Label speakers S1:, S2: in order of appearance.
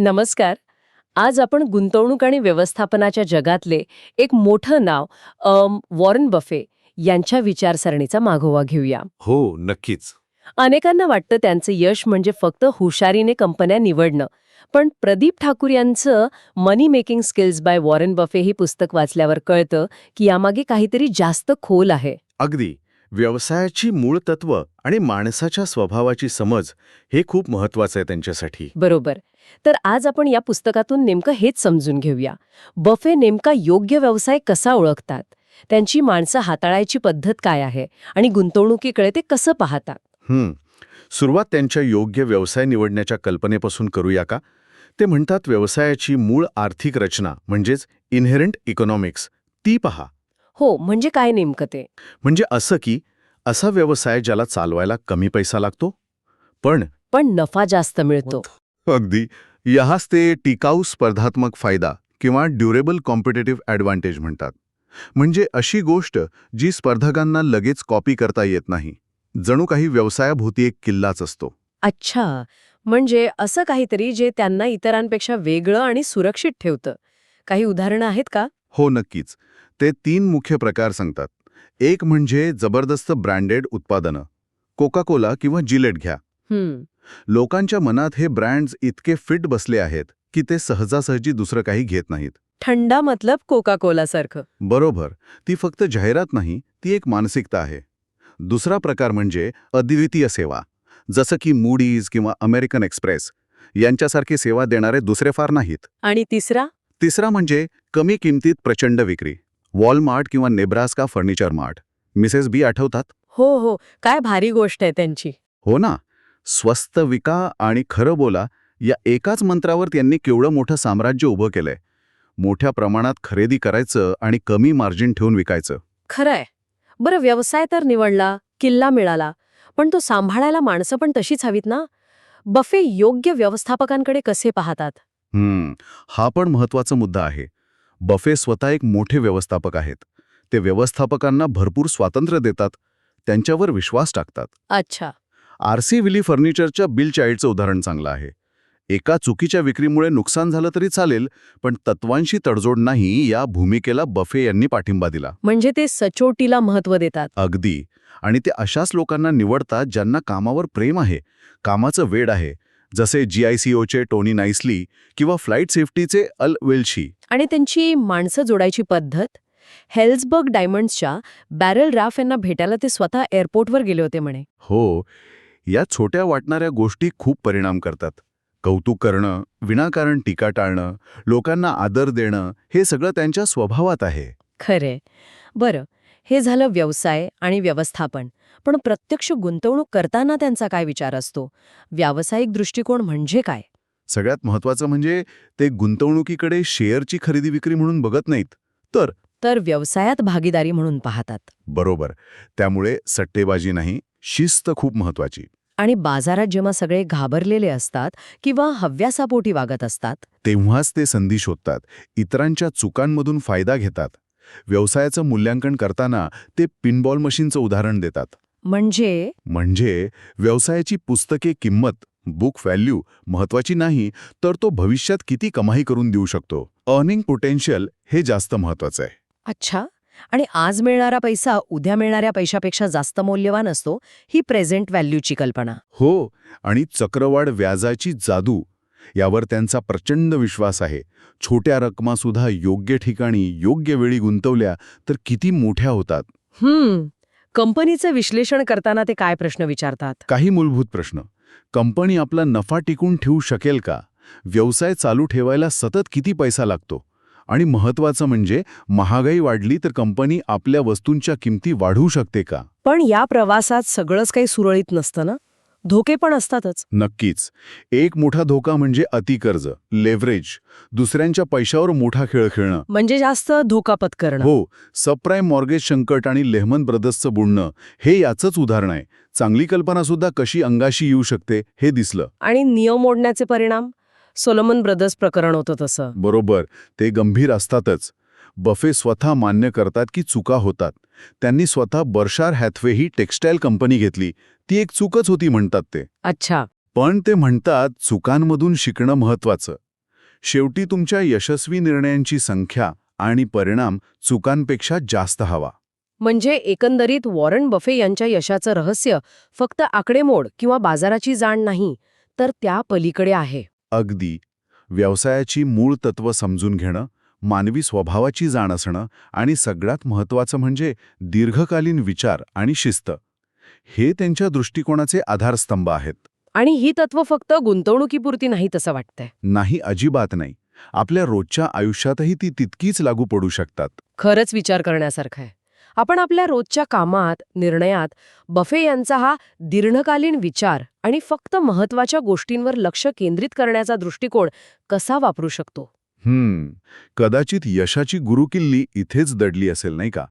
S1: नमस्कार. आज आपण गुंतवणूक आणि व्यवस्थापनाच्या जगातले एक मोठं नाव वॉरन बफे यांच्या विचारसरणीचा मागोवा घेऊया.
S2: हो नक्कीच.
S1: अनेकांना वाटतं त्यांचं यश म्हणजे फक्त हुशारीने कंपन्या निवडणं. पण प्रदीप ठाकूर यांचं money making skills by Warren Buffett ही पुस्तक वाचल्यावर कळतं की यामागे काहीतरी जास्त खोल आहे.
S2: अगदी. व्यवसायाची मूळ तत्व आणि माणसाच्या स्वभावाची समज हे खूप महत्वाचं आहे त्यांच्यासाठी.
S1: बरोबर. तर आज आपण या पुस्तकातून नेमकं हेच समजून घेऊया. बफे नेमका योग्य व्यवसाय कसा ओळखतात? त्यांची माणसं हाताळायची पद्धत काय आहे? आणि गुंतवणुकीकडे ते कसं पाहतात.
S2: सुरुवात त्यांच्या योग्य व्यवसाय निवडण्याच्या कल्पनेपासून करूया का? ते म्हणतात व्यवसायाची मूळ आर्थिक रचना म्हणजेच इन्हेरंट इकॉनॉमिक्स ती पहा.
S1: हो म्हणजे काय नेमकं ते?
S2: म्हणजे असं की असा व्यवसाय ज्याला चालवायला कमी पैसा लागतो पण
S1: पण नफा जास्त मिळतो.
S2: अगदी. ह्याच ते टिकाऊ स्पर्धात्मक फायदा किंवा ड्युरेबल कॉम्पिटेटिव्ह ॲडव्हान्टेज म्हणतात. म्हणजे अशी गोष्ट जी स्पर्धकांना लगेच कॉपी करता येत नाही. जणू काही व्यवसायाभोवती एक किल्लाच असतो.
S1: अच्छा. म्हणजे असं काहीतरी जे त्यांना इतरांपेक्षा वेगळं आणि सुरक्षित ठेवतं. काही उदाहरणं आहेत का?
S2: हो नक्कीच. ते तीन मुख्य प्रकार सांगतात. एक म्हणजे जबरदस्त ब्रँडेड उत्पादनं. कोका कोला किंवा जिलेट घ्या. लोकांच्या मनात हे ब्रँड्स इतके फिट बसले आहेत की ते सहजासहजी दुसरं काही घेत नाहीत.
S1: थंडा मतलब कोका कोला सारखं.
S2: बरोबर. ती फक्त जाहिरात नाही ती एक मानसिकता आहे. दुसरा प्रकार म्हणजे अद्वितीय सेवा. जसं की मूडीज किंवा अमेरिकन एक्सप्रेस. यांच्यासारखी सेवा देणारे दुसरे फार नाहीत.
S1: आणि तिसरा?
S2: तिसरा म्हणजे कमी किमतीत प्रचंड विक्री. वॉलमार्ट किंवा Nebraska furniture mart. Mrs B आठवतात?
S1: हो हो. काय भारी गोष्ट आहे त्यांची.
S2: हो ना. स्वस्त विका आणि खरं बोला या एकाच मंत्रावर त्यांनी केवढं मोठं साम्राज्य उभं केलंय. मोठ्या प्रमाणात खरेदी करायचं आणि कमी मार्जिन ठेवून विकायचं.
S1: खरंय. बरं व्यवसाय तर निवडला किल्ला मिळाला पण तो सांभाळायला माणसं पण तशीच हवीत ना? बफे योग्य व्यवस्थापकांकडे कसे पाहतात?
S2: हम्म हा पण महत्त्वाचा मुद्दा आहे. बफे स्वतः एक मोठे व्यवस्थापक आहेत. ते व्यवस्थापकांना भरपूर स्वातंत्र्य देतात त्यांच्यावर विश्वास टाकतात.
S1: अच्छा.
S2: आर सी विली फर्निचरच्या बिल चाइल्डचं उदाहरण चांगलं आहे. एका चुकीच्या विक्रीमुळे नुकसान झालं तरी चालेल पण तत्वांशी तडजोड नाही या भूमिकेला बफे यांनी पाठिंबा दिला.
S1: म्हणजे ते सचोटीला महत्त्व देतात.
S2: अगदी. आणि ते अशाच लोकांना निवडतात ज्यांना कामावर प्रेम आहे कामाचं वेड आहे जसे जी आय सी ओचे टोनी नाईसली किंवा फ्लाईट सेफ्टीचे अल वेल्शी.
S1: आणि त्यांची माणसं जोडायची पद्धत हेल्सबर्ग डायमंड्सच्या बॅरल राफ यांना भेटायला ते स्वतः एअरपोर्टवर गेले होते म्हणे.
S2: हो या छोट्या वाटणाऱ्या गोष्टी खूप परिणाम करतात. कौतुक करणं विनाकारण टीका टाळणं लोकांना आदर देणं हे सगळं त्यांच्या स्वभावात आहे.
S1: खरे बरं हे झालं व्यवसाय आणि व्यवस्थापन. पण प्रत्यक्ष गुंतवणूक करताना त्यांचा काय विचार असतो? व्यावसायिक दृष्टिकोन म्हणजे काय?
S2: सगळ्यात महत्वाचं म्हणजे ते गुंतवणुकीकडे शेअरची खरेदी विक्री म्हणून बघत नाहीत. तर?
S1: तर व्यवसायात भागीदारी म्हणून पाहतात.
S2: बरोबर. त्यामुळे सट्टेबाजी नाही शिस्त खूप महत्वाची
S1: आणि बाजारात जेव्हा सगळे घाबरलेले असतात किंवा हव्यासापोटी वागत असतात?
S2: तेव्हाच ते संधी शोधतात इतरांच्या चुकांमधून फायदा घेतात. व्यवसायाचं मूल्यांकन करताना ते पिनबॉल मशीनचं उदाहरण देतात.
S1: म्हणजे?
S2: म्हणजे व्यवसायाची पुस्तके किंमत बुक व्हॅल्यू महत्वाची नाही तर तो भविष्यात किती कमाई करून देऊ शकतो? अर्निंग पोटेन्शियल हे जास्त महत्वाचं आहे.
S1: अच्छा. आणि आज मिळणारा पैसा उद्या मिळणाऱ्या पैशापेक्षा जास्त मौल्यवान असतो ही प्रेझेंट व्हॅल्यूची कल्पना.
S2: हो आणि चक्रवाढ व्याजाची जादू यावर त्यांचा प्रचंड विश्वास आहे. छोट्या रकमासुद्धा योग्य ठिकाणी योग्य वेळी गुंतवल्या तर किती मोठ्या होतात.
S1: हम्म. कंपनीचं विश्लेषण करताना ते काय प्रश्न विचारतात?
S2: काही मूलभूत प्रश्न. कंपनी आपला नफा टिकून ठेवू शकेल का? व्यवसाय चालू ठेवायला सतत किती पैसा लागतो? आणि महत्वाचं म्हणजे महागाई वाढली तर कंपनी आपल्या वस्तूंच्या किमती वाढवू शकते का?
S1: पण या प्रवासात सगळंच काही सुरळीत नसतं ना? धोके पण असतातच.
S2: नक्कीच. एक मोठा धोका म्हणजे अतिकर्ज लेव्हरेज दुसऱ्यांच्या पैशावर मोठा खेळ खेळणं.
S1: म्हणजे जास्त धोका पत्करणं.
S2: हो सबप्राईम मॉर्गेज संकट आणि लेहमन ब्रदर्सचं बुडणं हे याचंच उदाहरण आहे. चांगली कल्पना सुद्धा कशी अंगाशी येऊ शकते हे दिसलं.
S1: आणि नियम मोडण्याचे परिणाम? सोलोमन ब्रदर्स प्रकरण होतं तसं.
S2: बरोबर. ते गंभीर असतातच. बफे स्वतः मान्य करतात की चुका होतात. त्यांनी स्वतः बर्शार हॅथवे ही टेक्स्टाईल कंपनी घेतली. ती एक चूकच होती म्हणतात ते.
S1: अच्छा.
S2: पण ते म्हणतात चुकांमधून शिकणं महत्वाचं शेवटी तुमच्या यशस्वी निर्णयांची संख्या आणि परिणाम चुकांपेक्षा जास्त हवा.
S1: म्हणजे एकंदरीत वॉरन बफे यांच्या यशाचं रहस्य फक्त आकडेमोड किंवा बाजाराची जाण नाही तर त्या पलीकडे आहे.
S2: अगदी. व्यवसायाची मूळ तत्व समजून घेणं मानवी स्वभावाची जाण असणं आणि सगळ्यात महत्त्वाचं म्हणजे दीर्घकालीन विचार आणि शिस्त. हे त्यांच्या दृष्टिकोनाचे आधारस्तंभ आहेत.
S1: आणि ही तत्व फक्त गुंतवणुकीपुरती नाहीत असं वाटतंय.
S2: नाही अजिबात नाही. आपल्या रोजच्या आयुष्यातही ती तितकीच लागू पडू शकतात.
S1: खरंच विचार करण्यासारखं आहे. आपण आपल्या रोजच्या कामात निर्णयात बफे यांचा हा दीर्घकालीन विचार आणि फक्त महत्त्वाच्या गोष्टींवर लक्ष केंद्रित करण्याचा दृष्टिकोन कसा वापरू शकतो?
S2: हम्म. कदाचित यशाची गुरुकिल्ली इथेच दडली असेल नाही का?